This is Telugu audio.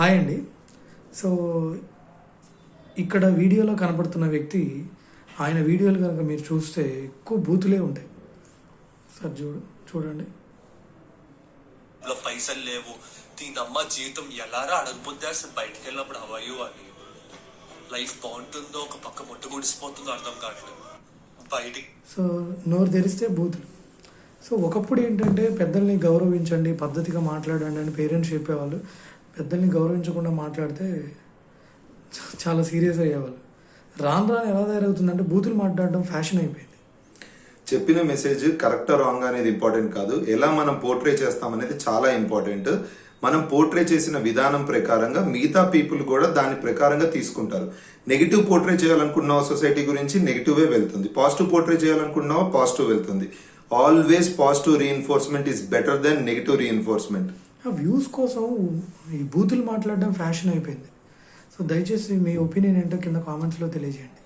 హాయ్ అండి. సో ఇక్కడ వీడియోలో కనపడుతున్న వ్యక్తి ఆయన వీడియోలు కనుక మీరు చూస్తే ఎక్కువ బూతులే ఉంటాయి. సార్ చూడు చూడండి. పైసలు లేవు. దీనమ్మ జీవితం ఎలారా అడగపోతే అసలు బయటికి వెళ్ళినప్పుడు అవయు అని. లైఫ్ బాగుంటుందో ఒక పక్క ముట్టు గుడిసిపోతుందో అర్థం కావట్లేదు. బయటికి. సో నోరు తెరిస్తే బూతులు. సో ఒకప్పుడు ఏంటంటే పెద్దల్ని గౌరవించండి పద్ధతిగా మాట్లాడండి అని పేరెంట్స్ చెప్పేవాళ్ళు. పెద్దల్ని గౌరవించకుండా మాట్లాడితే చ- చాలా సీరియస్ అయ్యేవాళ్ళు. రాను రాను ఎలా తయారవుతుందంటే బూతులు మాట్లాడడం ఫ్యాషన్ అయిపోయింది. చెప్పిన మెసేజ్ కరెక్ట్ రాంగ్ అనేది ఇంపార్టెంట్ కాదు. ఎలా మనం పోర్ట్రే చేస్తాం అనేది చాలా ఇంపార్టెంట్. మనం పోర్ట్రే చేసిన విధానం ప్రకారంగా మిగతా పీపుల్ కూడా దాని ప్రకారంగా తీసుకుంటారు. నెగిటివ్ పోర్ట్రే చేయాలనుకున్నావు సొసైటీ గురించి? నెగిటివే వెళ్తుంది. పాజిటివ్ పోర్ట్రే చేయాలనుకున్నావా పాజిటివ్ వెళ్తుంది. Always positive reinforcement is better then negative reinforcement views కోసం ఈ బూతులు మాట్లాడడం ఫ్యాషన్ అయిపోయింది. సో దయచేసి మీ ఒపీనియన్ ఏంటో కింద కామెంట్స్లో తెలియజేయండి.